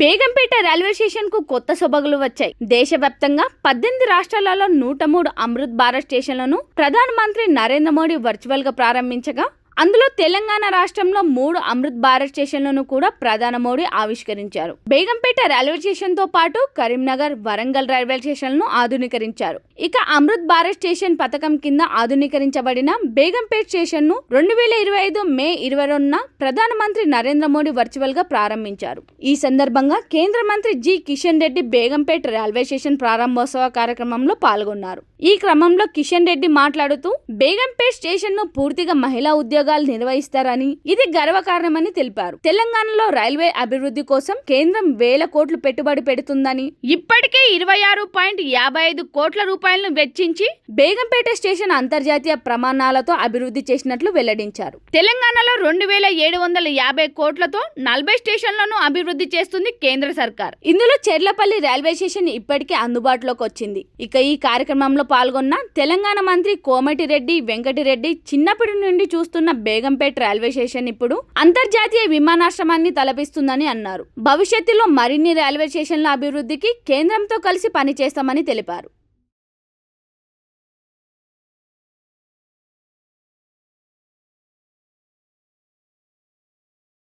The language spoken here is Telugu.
బేగంపేట రైల్వే స్టేషన్కు కొత్త సొబగులు వచ్చాయి. దేశవ్యాప్తంగా పద్దెనిమిది రాష్ట్రాలలో నూట మూడు అమృత్ భారత్ స్టేషన్లను ప్రధానమంత్రి నరేంద్ర మోడీ వర్చువల్గా ప్రారంభించగా అందులో తెలంగాణ రాష్ట్రంలో మూడు అమృత్ భారత్ స్టేషన్లను కూడా ప్రధాని మోడీ ఆవిష్కరించారు. బేగంపేట రైల్వే స్టేషన్తో పాటు కరీంనగర్ వరంగల్ రైల్వే స్టేషన్లను ఆధునీకరించారు. ఇక అమృత్ భారత్ స్టేషన్ పథకం కింద ఆధునీకరించబడిన బేగంపేట్ స్టేషన్ను రెండు వేల ఇరవై ఐదు మే ఇరవై రెండున ప్రధానమంత్రి నరేంద్ర మోడీ వర్చువల్గా ప్రారంభించారు. ఈ సందర్భంగా కేంద్ర మంత్రి G Kishan Reddy Begumpet railway station ప్రారంభోత్సవ కార్యక్రమంలో పాల్గొన్నారు. ఈ క్రమంలో కిషన్ రెడ్డి మాట్లాడుతూ బేగంపేట్ స్టేషన్ను పూర్తిగా మహిళా ఉద్యోగ ఉద్యోగాలు నిర్వహిస్తారని ఇది గర్వకారణమని తెలిపారు. తెలంగాణలో రైల్వే అభివృద్ధి కోసం కేంద్రం వేల కోట్లు పెట్టుబడి పెడుతుందని ఇప్పటికే ఇరవై ఆరు పాయింట్ యాభై ఐదు కోట్ల రూపాయలను వెచ్చించి బేగంపేట స్టేషన్ అంతర్జాతీయ ప్రమాణాలతో అభివృద్ధి చేసినట్లు వెల్లడించారు. తెలంగాణలో రెండు వేల ఏడు వందల యాభై కోట్లతో నలభై స్టేషన్లను అభివృద్ధి చేస్తుంది కేంద్ర సర్కార్. ఇందులో చెర్లపల్లి రైల్వే స్టేషన్ ఇప్పటికే అందుబాటులోకి వచ్చింది. ఇక ఈ కార్యక్రమంలో పాల్గొన్న తెలంగాణ మంత్రి కోమటిరెడ్డి వెంకటిరెడ్డి చిన్నప్పటి నుండి చూస్తున్న బేగంపేట్ రైల్వే స్టేషన్ ఇప్పుడు అంతర్జాతీయ విమానాశ్రమాన్ని తలపిస్తుందని అన్నారు. భవిష్యత్తులో మరిన్ని రైల్వే స్టేషన్ల అభివృద్ధికి కేంద్రంతో కలిసి పనిచేస్తామని తెలిపారు.